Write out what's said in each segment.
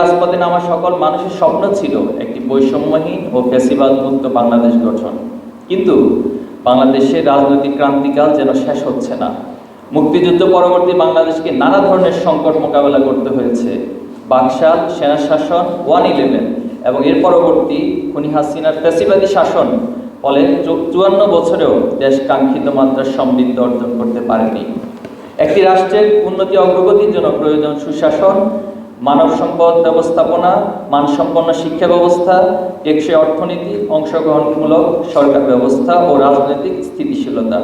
রাজপথে নামা সকল মানুষের স্বপ্ন ছিল একটি বৈষম্যহীন ও ফেসিবাদ মুক্ত বাংলাদেশ গঠন। কিন্তু বাংলাদেশের রাজনৈতিক ক্রান্তিকাল যেন শেষ হচ্ছে না। মুক্তিযুদ্ধ পরবর্তী বাংলাদেশকে নানা ধরনের সংকট মোকাবেলা করতে হয়েছে। বাকশাল, সেনা শাসন, ওয়ান ইলেভেন এবং এর পরবর্তী খুনি হাসিনার ফ্যাসিবাদী শাসন ফলে চুয়ান্ন বছরেও দেশ কাঙ্ক্ষিত মাত্রার সমৃদ্ধ অর্জন করতে পারেনি। একটি রাষ্ট্রের উন্নতি অগ্রগতির জন্য প্রয়োজন সুশাসন মানব সম্পদ ব্যবস্থাপনা, মানসম্পন্ন শিক্ষা ব্যবস্থা, টেকসই অর্থনীতি, অংশগ্রহণমূলক সরকার ব্যবস্থা ও রাজনৈতিক স্থিতিশীলতা।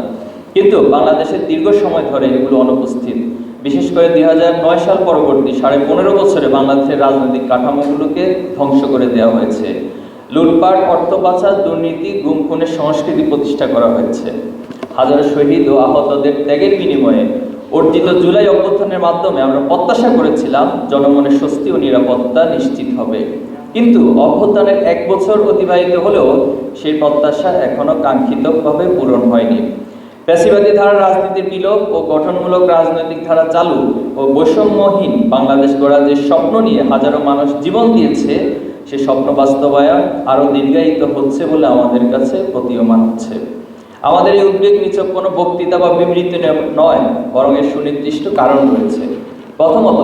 কিন্তু বাংলাদেশের দীর্ঘ সময় ধরে এগুলো অনুপস্থিত। বিশেষ করে দুই নয় সাল পরবর্তী সাড়ে পনেরো বছরে বাংলাদেশের রাজনৈতিক কাঠামোগুলোকে ধ্বংস করে দেওয়া হয়েছে। লুটপাট অর্থ পাচার দুর্নীতি গুম খুনের সংস্কৃতি প্রতিষ্ঠা করা হয়েছে। হাজারো শহীদ ও আহতদের ত্যাগের বিনিময়ে অর্জিত জুলাই অভ্যুত্থানের মাধ্যমে আমরা প্রত্যাশা করেছিলাম জনমনের স্বস্তি ও নিরাপত্তা নিশ্চিত হবে। কিন্তু অভ্যুত্থানের এক বছর অতিবাহিত হলেও সেই প্রত্যাশা এখনও কাঙ্ক্ষিতভাবে পূরণ হয়নি। পেশিবাদী ধারা রাজনীতির বিলোপ ও গঠনমূলক রাজনৈতিক ধারা চালু ও বৈষম্যহীন বাংলাদেশ গড়ার যে স্বপ্ন নিয়ে হাজারো মানুষ জীবন দিয়েছে, সে স্বপ্ন বাস্তবায়ন আরও দীর্ঘায়িত হচ্ছে বলে আমাদের কাছে প্রতীয়মান হচ্ছে। আমাদের এই উদ্বেগ নিচক কোনো বক্তৃতা বা বিবৃতি নয়, বরং এর সুনির্দিষ্ট কারণ রয়েছে। প্রথমত,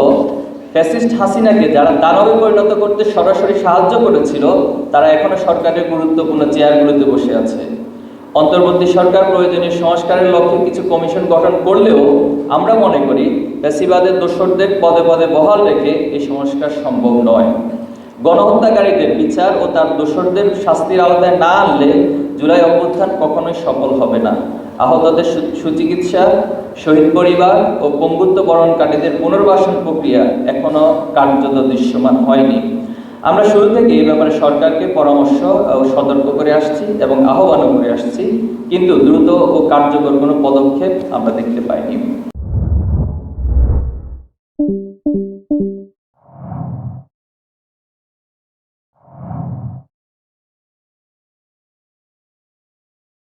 ফ্যাসিস্ট হাসিনাকে যারা দানবে পরিণত করতে সরাসরি সাহায্য করেছিল, তারা এখনও সরকারের গুরুত্বপূর্ণ চেয়ারগুলোতে বসে আছে। অন্তর্বর্তী সরকার প্রয়োজনীয় সংস্কারের লক্ষ্যে কিছু কমিশন গঠন করলেও আমরা মনে করি ফ্যাসিবাদের দোসরদের পদে পদে বহাল রেখে এই সংস্কার সম্ভব নয়। গণহত্যাকারীদের বিচার ও তার দোসরদের শাস্তির আওতায় না আনলে জুলাই অভ্যুত্থান কখনোই সফল হবে না। আহতদের সুচিকিৎসা, শহীদ পরিবার ও পঙ্গুত্ব বরণকারীদের পুনর্বাসন প্রক্রিয়া এখনও কার্যত দৃশ্যমান হয়নি। আমরা শুরু থেকে এই ব্যাপারে সরকারকে পরামর্শ ও সতর্ক করে আসছি এবং আহ্বানও করে আসছি, কিন্তু দ্রুত ও কার্যকর কোনো পদক্ষেপ আমরা দেখতে পাইনি।